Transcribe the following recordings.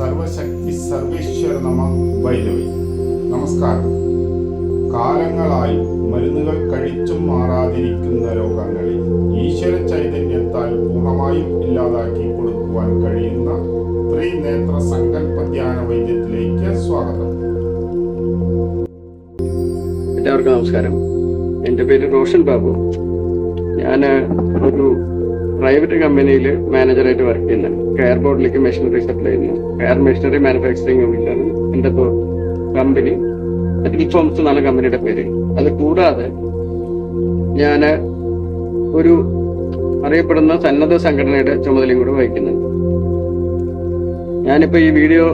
സർവശക്തി സർവേശ്വര നമ ഭൈരവി നമസ്കാരം. കാലങ്ങളായി മരുന്നുകൾ കഴിച്ചും മാറാതിരിക്കുന്ന രോഗങ്ങളെ ഈശ്വര ചൈതന്യത്താൽ പൂർണമായും ഇല്ലാതാക്കി കൊടുക്കുവാൻ കഴിയുന്ന ത്രിനേത്ര സങ്കല്പ ധ്യാന വൈദ്യത്തിലേക്ക് സ്വാഗതം. എല്ലാവർക്കും നമസ്കാരം. എന്റെ പേര് റോഷൻ ബാബു. ഞാൻ പ്രൈവറ്റ് കമ്പനിയിൽ മാനേജറായിട്ട് വർക്ക് ചെയ്യുന്നുണ്ട് കെയർ ബോർഡിലേക്ക് മെഷീനറി സപ്ലൈ ചെയ്യുന്നു. കെയർ മെഷീനറി മാനുഫാക്ചറിങ് യൂണിറ്റാണ് എന്റെ കമ്പനി ഫോംസ് എന്നാണ് കമ്പനിയുടെ പേര്. അത് കൂടാതെ ഞാൻ ഒരു അറിയപ്പെടുന്ന സന്നദ്ധ സംഘടനയുടെ ചുമതലയും കൂടെ വഹിക്കുന്നുണ്ട് ഞാനിപ്പോൾ ഈ വീഡിയോ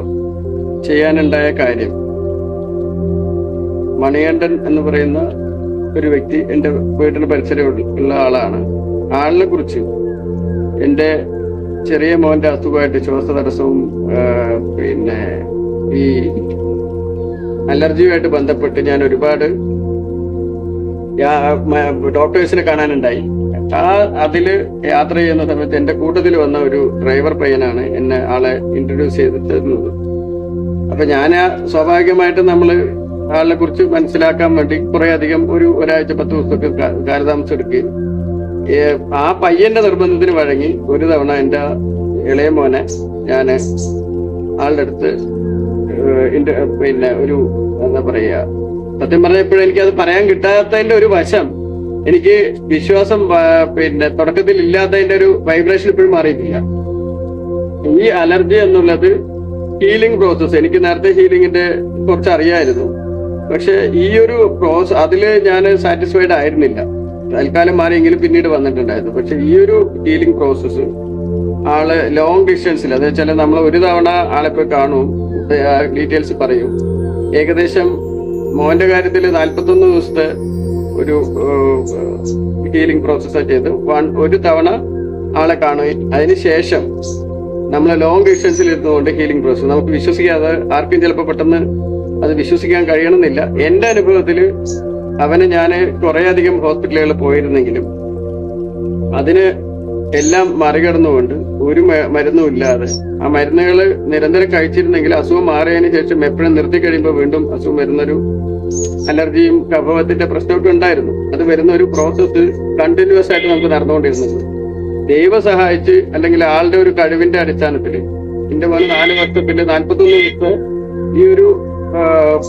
ചെയ്യാനുണ്ടായ കാര്യം മണികണ്ഠൻ എന്ന് പറയുന്ന ഒരു വ്യക്തി എന്റെ വീട്ടിന് പരിസരം ഉള്ള ആളാണ്. ആളിനെ കുറിച്ച് എന്റെ ചെറിയ മോന്റെ അസുഖമായിട്ട് ശ്വാസ തടസ്സവും പിന്നെ ഈ അലർജിയുമായിട്ട് ബന്ധപ്പെട്ട് ഞാൻ ഒരുപാട് ഡോക്ടേഴ്സിനെ കാണാനുണ്ടായി. ആ അതിൽ യാത്ര ചെയ്യുന്ന സമയത്ത് എന്റെ കൂട്ടത്തിൽ വന്ന ഒരു ഡ്രൈവർ പയ്യനാണ് എന്നെ ആളെ ഇൻട്രൊഡ്യൂസ് ചെയ്ത് തരുന്നത് അപ്പൊ ഞാൻ സ്വാഭാവികമായിട്ട് നമ്മൾ ആളെ കുറിച്ച് മനസ്സിലാക്കാൻ വേണ്ടി കുറെ അധികം ഒരു ഒരാഴ്ച പത്ത് ദിവസമൊക്കെ കാലതാമസം എടുക്കുകയും ആ പയ്യന്റെ നിർബന്ധത്തിന് വഴങ്ങി ഒരു തവണ എന്റെ ഇളയ മോനെ ഞാൻ ആളുടെ അടുത്ത് പിന്നെ ഒരു എന്താ പറയാ സത്യം പറഞ്ഞപ്പോഴും എനിക്ക് അത് പറയാൻ കിട്ടാത്തതിന്റെ ഒരു വശം എനിക്ക് വിശ്വാസം പിന്നെ തുടക്കത്തിൽ ഇല്ലാത്തതിന്റെ ഒരു വൈബ്രേഷൻ ഇപ്പോഴും മാറിയിട്ടില്ല. ഈ അലർജി എന്നുള്ളത് ഹീലിംഗ് പ്രോസസ്സ് എനിക്ക് നേരത്തെ ഹീലിംഗിന്റെ കുറച്ച് അറിയായിരുന്നു പക്ഷെ ഈ ഒരു പ്രോസസ് അതിൽ ഞാൻ സാറ്റിസ്ഫൈഡ് ആയിരുന്നില്ല. തൽക്കാലം മാറിയെങ്കിലും പിന്നീട് വന്നിട്ടുണ്ടായിരുന്നു. പക്ഷെ ഈ ഒരു ഹീലിംഗ് പ്രോസസ്സ് ആൾ ലോങ് ഡിസ്റ്റൻസിൽ അത് വെച്ചാൽ നമ്മൾ ഒരു തവണ ആളെ പോയി കാണും ഡീറ്റെയിൽസ് പറയും. ഏകദേശം മോന്റെ കാര്യത്തിൽ നാൽപ്പത്തൊന്ന് ദിവസത്തെ ഒരു ഹീലിംഗ് പ്രോസസ്സാണ് ചെയ്ത് വൺ ഒരു തവണ ആളെ കാണുകയും അതിന് ശേഷം നമ്മൾ ലോങ് ഡിസ്റ്റൻസിൽ ഇരുന്നുകൊണ്ട് ഹീലിംഗ് പ്രോസസ് നമുക്ക് വിശ്വസിക്കാതെ ആർക്കും ചിലപ്പോൾ പെട്ടെന്ന് അത് വിശ്വസിക്കാൻ കഴിയണമെന്നില്ല. എന്റെ അനുഭവത്തിൽ അവന് ഞാൻ കുറെ അധികം ഹോസ്പിറ്റലുകളിൽ പോയിരുന്നെങ്കിലും അതിന് എല്ലാം മറികടന്നുകൊണ്ട് ഒരു മരുന്നും ഇല്ലാതെ ആ മരുന്നുകൾ നിരന്തരം കഴിച്ചിരുന്നെങ്കിൽ അസുഖം മാറിയതിനു ശേഷം എപ്പോഴും നിർത്തി കഴിയുമ്പോൾ വീണ്ടും അസുഖം വരുന്നൊരു അലർജിയും കഭവത്തിന്റെ പ്രശ്നമൊക്കെ ഉണ്ടായിരുന്നു. അത് വരുന്ന ഒരു പ്രോസസ്സ് കണ്ടിന്യൂസ് ആയിട്ട് നമുക്ക് നടന്നുകൊണ്ടിരുന്നത്. ദൈവം സഹായിച്ച് അല്ലെങ്കിൽ ആളുടെ ഒരു കഴിവിന്റെ അടിസ്ഥാനത്തിൽ എന്റെ മോന് നാല് വർഷത്തിൽ നാൽപ്പത്തൊന്ന് ദിവസം ഈ ഒരു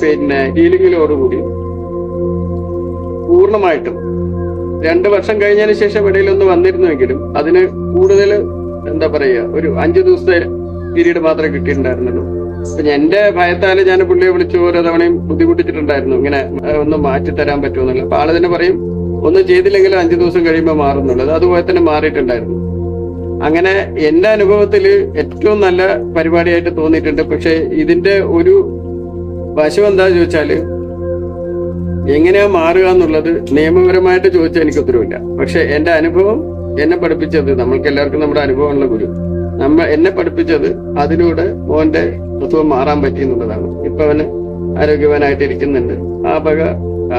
പിന്നെ ഹീലിംഗിലോടുകൂടി പൂർണമായിട്ടും. രണ്ട് വർഷം കഴിഞ്ഞതിന് ശേഷം ഇടയിലൊന്ന് വന്നിരുന്നുവെങ്കിലും അതിന് കൂടുതൽ എന്താ പറയുക ഒരു അഞ്ചു ദിവസത്തെ പീരീഡ് മാത്രമേ കിട്ടിയിട്ടുണ്ടായിരുന്നുള്ളൂ. അപ്പൊ എന്റെ ഭയത്താൽ ഞാൻ പുള്ളിയെ വിളിച്ച് ഓരോ തവണയും ബുദ്ധിമുട്ടിച്ചിട്ടുണ്ടായിരുന്നു. ഇങ്ങനെ ഒന്ന് മാറ്റി തരാൻ പറ്റുമെന്നുള്ള അപ്പൊ ആൾ തന്നെ പറയും ഒന്നും ചെയ്തില്ലെങ്കിൽ അഞ്ചു ദിവസം കഴിയുമ്പോൾ മാറുന്നുള്ളത്. അതുപോലെ തന്നെ മാറിയിട്ടുണ്ടായിരുന്നു. അങ്ങനെ എന്റെ അനുഭവത്തിൽ ഏറ്റവും നല്ല പരിപാടിയായിട്ട് തോന്നിയിട്ടുണ്ട്. പക്ഷെ ഇതിന്റെ ഒരു വശം എന്താ ചോദിച്ചാൽ എങ്ങനെയാ മാറുക എന്നുള്ളത് നിയമപരമായിട്ട് ചോദിച്ചാൽ എനിക്ക് ഉത്തരവില്ല. പക്ഷെ എന്റെ അനുഭവം എന്നെ പഠിപ്പിച്ചത് നമ്മൾക്ക് എല്ലാവർക്കും നമ്മുടെ അനുഭവമുള്ള ഗുരു. നമ്മ എന്നെ പഠിപ്പിച്ചത് അതിലൂടെ മോന്റെ അസുഖം മാറാൻ പറ്റി എന്നുള്ളതാണ്. ഇപ്പൊ അവന് ആരോഗ്യവാനായിട്ട് ഇരിക്കുന്നുണ്ട്. ആ വക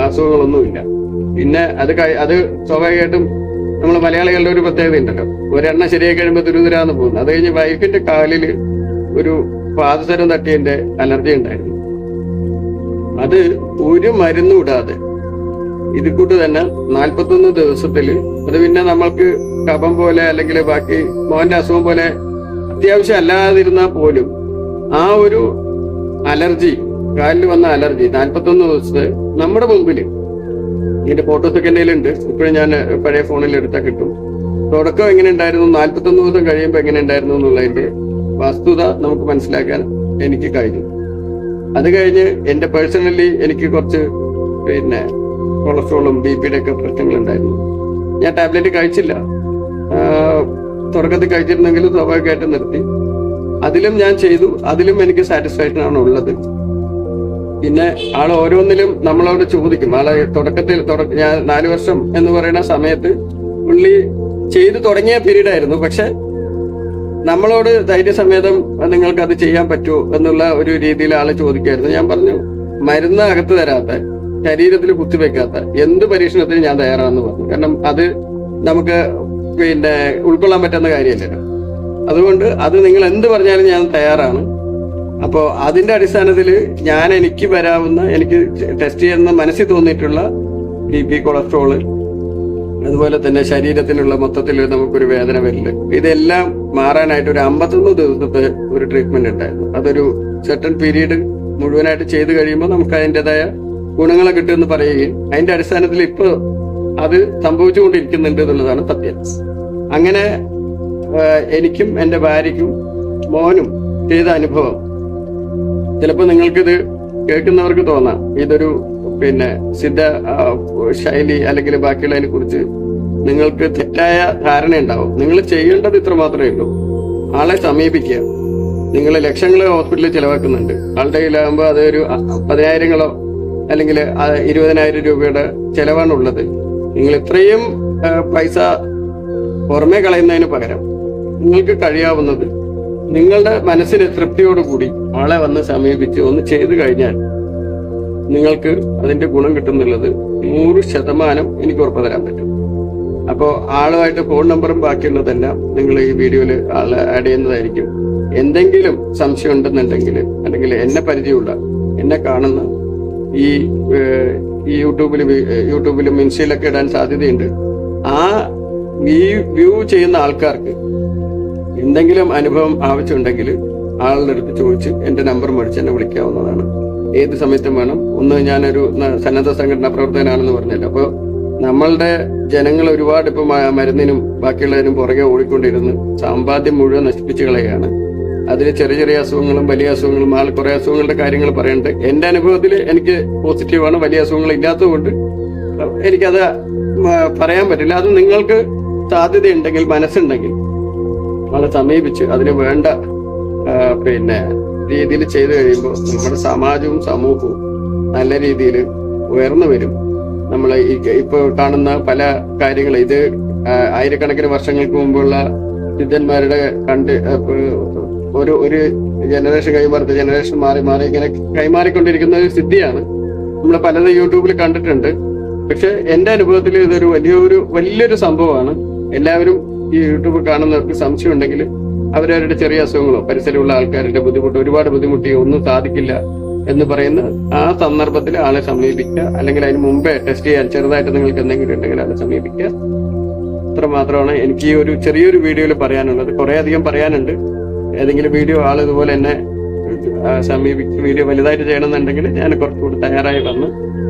അസുഖങ്ങളൊന്നുമില്ല. പിന്നെ അത് അത് സ്വാഭാവികമായിട്ടും നമ്മൾ മലയാളികളുടെ ഒരു പ്രത്യേകത ഉണ്ടല്ലോ. ഒരെണ്ണം ശരിയായി കഴിയുമ്പോൾ തുരുതുരാന്ന് പോകുന്നു. അത് കഴിഞ്ഞ് വൈഫിന്റെ കാലിൽ ഒരു പാദസരം തട്ടിയതിന്റെ അലർജി ഉണ്ടായിരുന്നു. അത് ഒരു മരുന്നും ഇടാതെ ഇത് കൂട്ട് തന്നെ നാൽപ്പത്തൊന്ന് ദിവസത്തിൽ അത് പിന്നെ നമ്മൾക്ക് കപം പോലെ അല്ലെങ്കിൽ ബാക്കി മോന്റെ അസുഖം പോലെ അത്യാവശ്യം അല്ലാതിരുന്നാൽ പോലും ആ ഒരു അലർജി കാലിൽ വന്ന അലർജി നാൽപ്പത്തൊന്ന് ദിവസത്തെ നമ്മുടെ മുമ്പിൽ ഇതിന്റെ ഫോട്ടോസ് ഒക്കെ ഉണ്ട് ഇപ്പോഴും ഞാൻ പഴയ ഫോണിൽ എടുത്താൽ കിട്ടും. തുടക്കം എങ്ങനെ ഉണ്ടായിരുന്നു? നാൽപ്പത്തൊന്ന് ദിവസം കഴിയുമ്പോൾ എങ്ങനെ ഉണ്ടായിരുന്നു എന്നുള്ളതിന്റെ വസ്തുത നമുക്ക് മനസ്സിലാക്കാൻ എനിക്ക് കഴിഞ്ഞു. അത് കഴിഞ്ഞ് എന്റെ പേഴ്സണലി എനിക്ക് കുറച്ച് പിന്നെ കൊളസ്ട്രോളും ബി പിയുടെ ഒക്കെ പ്രശ്നങ്ങൾ ഉണ്ടായിരുന്നു ഞാൻ ടാബ്ലറ്റ് കഴിച്ചില്ല. തുടക്കത്തിൽ കഴിച്ചിരുന്നെങ്കിലും സ്വാഭാവികമായിട്ട് നിർത്തി. അതിലും ഞാൻ ചെയ്തു. അതിലും എനിക്ക് സാറ്റിസ്ഫാക്ഷൻ ആണ് ഉള്ളത്. പിന്നെ ആൾ ഓരോന്നിലും നമ്മളോട് ചോദിക്കും. ആളെ തുടക്കത്തിൽ ഞാൻ നാല് വർഷം എന്ന് പറയുന്ന സമയത്ത് പുള്ളി ചെയ്തു തുടങ്ങിയ പീരീഡ് ആയിരുന്നു. പക്ഷെ നമ്മളോട് ധൈര്യസമേതം നിങ്ങൾക്ക് അത് ചെയ്യാൻ പറ്റുമോ എന്നുള്ള ഒരു രീതിയിൽ ആൾ ചോദിക്കായിരുന്നു. ഞാൻ പറഞ്ഞു മരുന്ന് അകത്ത് തരാത്ത ശരീരത്തിൽ കുത്തിവെക്കാത്ത എന്ത് പരീക്ഷണത്തിനും ഞാൻ തയ്യാറാണെന്ന് പറഞ്ഞു. കാരണം അത് നമുക്ക് പിന്നെ ഉൾക്കൊള്ളാൻ പറ്റുന്ന കാര്യമല്ലല്ലോ. അതുകൊണ്ട് അത് നിങ്ങൾ എന്ത് പറഞ്ഞാലും ഞാൻ തയ്യാറാണ്. അപ്പോൾ അതിന്റെ അടിസ്ഥാനത്തിൽ ഞാൻ എനിക്ക് വരാവുന്ന എനിക്ക് ടെസ്റ്റ് ചെയ്യുന്ന മനസ്സിൽ തോന്നിയിട്ടുള്ള ബി പി കൊളസ്ട്രോൾ അതുപോലെ തന്നെ ശരീരത്തിനുള്ള മൊത്തത്തിൽ നമുക്കൊരു വേദന വരില്ല ഇതെല്ലാം മാറാനായിട്ട് ഒരു അമ്പത്തൊന്ന് ദിവസത്തെ ഒരു ട്രീറ്റ്മെന്റ് ഉണ്ടായിരുന്നു. അതൊരു സെർട്ടൺ പീരീഡ് മുഴുവനായിട്ട് ചെയ്തു കഴിയുമ്പോൾ നമുക്ക് അതിന്റെതായ ഗുണങ്ങളെ കിട്ടുമെന്ന് പറയുകയും അതിന്റെ അടിസ്ഥാനത്തിൽ ഇപ്പോൾ അത് സംഭവിച്ചുകൊണ്ടിരിക്കുന്നുണ്ട് എന്നുള്ളതാണ് സത്യം. അങ്ങനെ എനിക്കും എന്റെ ഭാര്യയ്ക്കും മോനും ചെയ്ത അനുഭവം. ചിലപ്പോൾ നിങ്ങൾക്കിത് കേൾക്കുന്നവർക്ക് തോന്നാം. ഇതൊരു പിന്നെ സിദ്ധ ശൈലി അല്ലെങ്കിൽ ബാക്കിയുള്ളതിനെ കുറിച്ച് നിങ്ങൾക്ക് തെറ്റായ ധാരണ ഉണ്ടാവും നിങ്ങൾ ചെയ്യേണ്ടത് ഇത്ര മാത്രമേ ഉള്ളൂ. ആളെ സമീപിക്കുക. നിങ്ങൾ ലക്ഷങ്ങൾ ഹോസ്പിറ്റലിൽ ചിലവാക്കുന്നുണ്ട്. ആളുടെ കയ്യിലാകുമ്പോൾ അതൊരു അ- പതിനായിരങ്ങളോ അല്ലെങ്കിൽ ഇരുപതിനായിരം രൂപയുടെ ചിലവാണ് ഉള്ളത് നിങ്ങൾ ഇത്രയും പൈസ പുറമെ കളയുന്നതിന് പകരം നിങ്ങൾക്ക് കഴിയാവുന്നത് നിങ്ങളുടെ മനസ്സിന് തൃപ്തിയോടുകൂടി ആളെ വന്ന് സമീപിച്ച് ഒന്ന് ചെയ്തു കഴിഞ്ഞാൽ നിങ്ങൾക്ക് അതിന്റെ ഗുണം കിട്ടുന്നുള്ളത് നൂറ് ശതമാനം എനിക്ക് ഉറപ്പ് തരാൻ പറ്റും. അപ്പോൾ ആളുമായിട്ട് ഫോൺ നമ്പറും ബാക്കിയുള്ളതെല്ലാം നിങ്ങൾ ഈ വീഡിയോയിൽ ആൾ ആഡ് ചെയ്യുന്നതായിരിക്കും. എന്തെങ്കിലും സംശയം ഉണ്ടെന്നുണ്ടെങ്കിൽ അല്ലെങ്കിൽ എന്നെ പരിചയമുള്ള എന്നെ കാണുന്ന ഈ ഈ യൂട്യൂബിൽ യൂട്യൂബിലും ഇൻസ്റ്റയിലൊക്കെ ഇടാൻ സാധ്യതയുണ്ട്. ആ ഈ വ്യൂ ചെയ്യുന്ന ആൾക്കാർക്ക് എന്തെങ്കിലും അനുഭവം ആവശ്യമുണ്ടെങ്കിൽ ആളുടെ അടുത്ത് ചോദിച്ച് എന്റെ നമ്പർ മേടിച്ച് എന്നെ വിളിക്കാവുന്നതാണ്. ഏത് സമയത്തും വേണം. ഒന്ന് ഞാനൊരു സന്നദ്ധ സംഘടനാ പ്രവർത്തകനാണെന്ന് പറഞ്ഞല്ലോ. അപ്പോൾ നമ്മളുടെ ജനങ്ങൾ ഒരുപാട് ഇപ്പൊ മരുന്നിനും ബാക്കിയുള്ളതിനും പുറകെ ഓടിക്കൊണ്ടിരുന്ന് സമ്പാദ്യം മുഴുവൻ നശിപ്പിച്ചു കളയാണ് അതിൽ ചെറിയ ചെറിയ അസുഖങ്ങളും വലിയ അസുഖങ്ങളും ആൾ കുറെ അസുഖങ്ങളുടെ കാര്യങ്ങൾ പറയുന്നുണ്ട് എന്റെ അനുഭവത്തിൽ എനിക്ക് പോസിറ്റീവാണ് വലിയ അസുഖങ്ങൾ ഇല്ലാത്തതുകൊണ്ട് എനിക്കത് പറയാൻ പറ്റില്ല. അത് നിങ്ങൾക്ക് സാധ്യതയുണ്ടെങ്കിൽ മനസ്സുണ്ടെങ്കിൽ നമ്മളെ സമീപിച്ച് അതിന് വേണ്ട പിന്നെ രീതിയിൽ ചെയ്തു കഴിയുമ്പോൾ നമ്മുടെ സമാജവും സമൂഹവും നല്ല രീതിയിൽ ഉയർന്നു വരും. നമ്മൾ ഇപ്പോൾ കാണുന്ന പല കാര്യങ്ങൾ. ഇത് ആയിരക്കണക്കിന് വർഷങ്ങൾക്ക് മുമ്പുള്ള സിദ്ധന്മാരുടെ കണ്ട് ഒരു ഒരു ജനറേഷൻ കൈമാറി ജനറേഷൻ മാറി മാറി ഇങ്ങനെ കൈമാറിക്കൊണ്ടിരിക്കുന്ന ഒരു സിദ്ധിയാണ്. നമ്മൾ പലതും യൂട്യൂബിൽ കണ്ടിട്ടുണ്ട്. പക്ഷെ എന്റെ അനുഭവത്തിൽ ഇതൊരു വലിയൊരു വലിയൊരു സംഭവമാണ്. എല്ലാവരും ഈ യൂട്യൂബ് കാണുന്നവർക്ക് സംശയം ഉണ്ടെങ്കിൽ അവരവരുടെ ചെറിയ അസുഖങ്ങളോ പരിസരമുള്ള ആൾക്കാരുടെ ബുദ്ധിമുട്ട് ഒരുപാട് ബുദ്ധിമുട്ടി ഒന്നും സാധിക്കില്ല. എന്ന് പറയുന്ന ആ സന്ദർഭത്തിൽ ആളെ സമീപിക്കുക. അല്ലെങ്കിൽ അതിന് മുമ്പേ ടെസ്റ്റ് ചെയ്യാൻ ചെറുതായിട്ട് നിങ്ങൾക്ക് എന്തെങ്കിലും ഉണ്ടെങ്കിൽ ആളെ സമീപിക്കുക. അത്ര മാത്രമാണ് എനിക്ക് ഈ ഒരു ചെറിയൊരു വീഡിയോയിൽ പറയാനുള്ളത്. കുറെ അധികം പറയാനുണ്ട്. ഏതെങ്കിലും വീഡിയോ ആൾ ഇതുപോലെ എന്നെ സമീപിച്ച് വീഡിയോ വലുതായിട്ട് ചെയ്യണമെന്നുണ്ടെങ്കിൽ ഞാൻ കുറച്ചുകൂടി തയ്യാറായി വന്ന്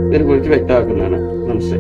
ഇതിനെ കുറിച്ച് വ്യക്തമാക്കുന്നതാണ്. നമസ്തേ.